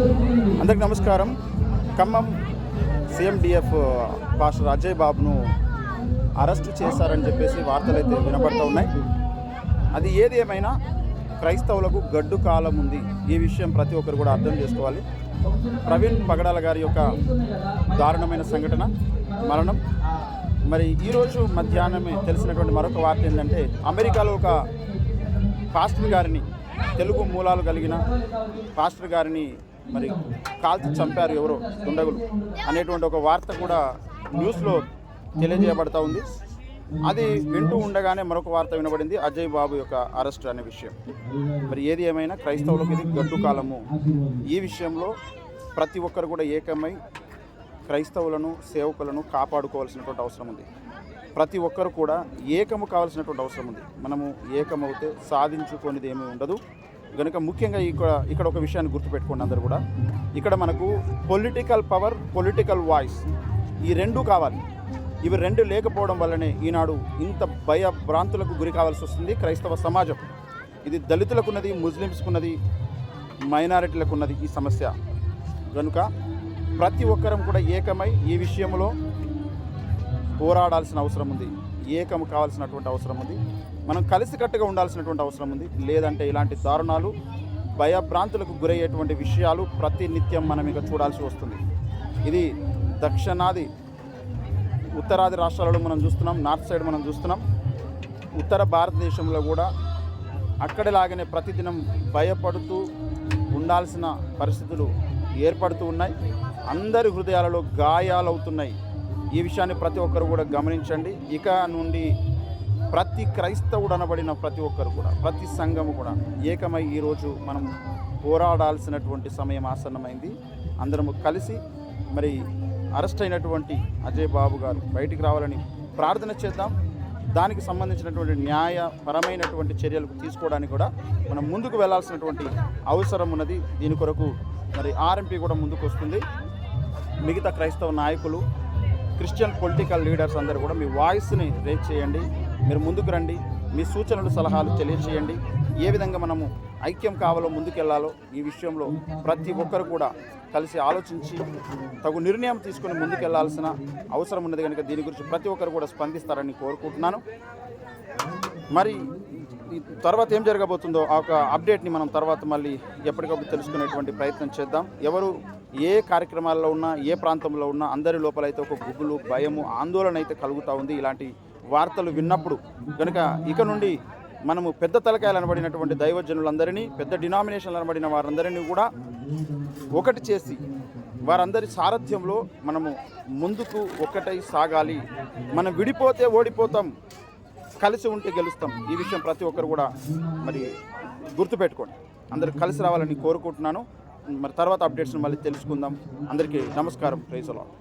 అందరికి నమస్కారం. ఖమ్మం సీఎండిఎఫ్ పాస్టర్ అజయ్ బాబును అరెస్టు చేశారని చెప్పేసి వార్తలు అయితే వినపడుతూ ఉన్నాయి. అది ఏది ఏమైనా క్రైస్తవులకు గడ్డు కాలం ఉంది. ఈ విషయం ప్రతి ఒక్కరు కూడా అర్థం చేసుకోవాలి. ప్రవీణ్ పగడాల గారి యొక్క దారుణమైన సంఘటన మరణం. మరి ఈరోజు మధ్యాహ్నమే తెలిసినటువంటి మరొక వార్త ఏంటంటే అమెరికాలో ఒక పాస్టర్ గారిని తెలుగు మూలాలు కలిగిన పాస్టర్ గారిని మరి కాల్చి చంపారు ఎవరో దుండగులు అనేటువంటి ఒక వార్త కూడా న్యూస్లో తెలియజేయబడతా ఉంది. అది వింటూ ఉండగానే మరొక వార్త వినబడింది అజయ్ బాబు యొక్క అరెస్ట్ అనే విషయం. మరి ఏది ఏమైనా క్రైస్తవులకు ఇది గడ్డు కాలము. ఈ విషయంలో ప్రతి ఒక్కరు కూడా ఏకమై క్రైస్తవులను సేవకులను కాపాడుకోవాల్సినటువంటి అవసరం ఉంది. ప్రతి ఒక్కరు కూడా ఏకము కావాల్సినటువంటి అవసరం ఉంది. మనము ఏకమవుతే సాధించుకునేది ఏమీ ఉండదు. కనుక ముఖ్యంగా ఇక్కడ ఇక్కడ ఒక విషయాన్ని గుర్తుపెట్టుకోండి అందరు కూడా. ఇక్కడ మనకు పొలిటికల్ పవర్ పొలిటికల్ వాయిస్ ఈ రెండు కావాలి. ఇవి రెండు లేకపోవడం వల్లనే ఈనాడు ఇంత భయ భ్రాంతులకు గురి కావాల్సి వస్తుంది క్రైస్తవ సమాజం. ఇది దళితులకున్నది ముస్లిమ్స్కున్నది మైనారిటీలకు ఉన్నది ఈ సమస్య. కనుక ప్రతి ఒక్కరం కూడా ఏకమై ఈ విషయంలో పోరాడాల్సిన అవసరం ఉంది. ఏకం కావాల్సినటువంటి అవసరం ఉంది. మనం కలిసికట్టుగా ఉండాల్సినటువంటి అవసరం ఉంది. లేదంటే ఇలాంటి దారుణాలు భయభ్రాంతులకు గురయ్యేటువంటి విషయాలు ప్రతి నిత్యం మనం ఇక చూడాల్సి వస్తుంది. ఇది దక్షిణాది ఉత్తరాది రాష్ట్రాలలో మనం చూస్తున్నాం నార్త్ సైడ్ మనం చూస్తున్నాం. ఉత్తర భారతదేశంలో కూడా అక్కడిలాగానే ప్రతిదినం భయపడుతూ ఉండాల్సిన పరిస్థితులు ఏర్పడుతూ ఉన్నాయి. అందరి హృదయాలలో గాయాలవుతున్నాయి. ఈ విషయాన్ని ప్రతి ఒక్కరు కూడా గమనించండి. ఇక నుండి ప్రతి క్రైస్తవుడు అనబడిన ప్రతి ఒక్కరు కూడా ప్రతి సంఘము కూడా ఏకమై ఈరోజు మనం పోరాడాల్సినటువంటి సమయం ఆసన్నమైంది. అందరము కలిసి మరి అరెస్ట్ అయినటువంటి అజయ్ బాబు గారు బయటికి రావాలని ప్రార్థన చేద్దాం. దానికి సంబంధించినటువంటి న్యాయపరమైనటువంటి చర్యలు తీసుకోవడానికి కూడా మనం ముందుకు వెళ్ళాల్సినటువంటి అవసరం ఉన్నది. దీని కొరకు మరి ఆర్ఎంపీ కూడా ముందుకు వస్తుంది. మిగతా క్రైస్తవ నాయకులు క్రిస్టియన్ పొలిటికల్ లీడర్స్ అందరూ కూడా మీ వాయిస్ని రేజ్ చేయండి. మీరు ముందుకు రండి. మీ సూచనలు సలహాలు తెలియజేయండి ఏ విధంగా మనము ఐక్యం కావాలో ముందుకెళ్ళాలో ఈ విషయంలో ప్రతి ఒక్కరు కూడా కలిసి ఆలోచించి తగు నిర్ణయం తీసుకొని ముందుకెళ్ళాల్సిన అవసరం ఉన్నది కనుక దీని గురించి ప్రతి ఒక్కరు కూడా స్పందిస్తారని కోరుకుంటున్నాను. మరి తర్వాత ఏం జరగబోతుందో ఆ ఒక అప్డేట్ని మనం తర్వాత మళ్ళీ ఎప్పటికప్పుడు తెలుసుకునేటువంటి ప్రయత్నం చేద్దాం. ఎవరు ఏ కార్యక్రమాల్లో ఉన్నా ఏ ప్రాంతంలో ఉన్నా అందరి లోపలైతే ఒక గుగ్గులు భయము ఆందోళన అయితే కలుగుతూ ఉంది. ఇలాంటి వార్తలు విన్నప్పుడు కనుక ఇక నుండి మనము పెద్ద తలకాయలు అనబడినటువంటి దైవజనులందరినీ పెద్ద డినామినేషన్లు అనబడిన వారందరినీ కూడా ఒకటి చేసి వారందరి సారథ్యంలో మనము ముందుకు ఒక్కటై సాగాలి. మనం విడిపోతే ఓడిపోతాం కలిసి ఉంటే గెలుస్తాం. ఈ విషయం ప్రతి ఒక్కరు కూడా మరి గుర్తుపెట్టుకోండి. అందరూ కలిసి రావాలని కోరుకుంటున్నాను. మరి తర్వాత అప్డేట్స్ని మళ్ళీ తెలుసుకుందాం. అందరికీ నమస్కారం. ప్రైజ్ అలాట్.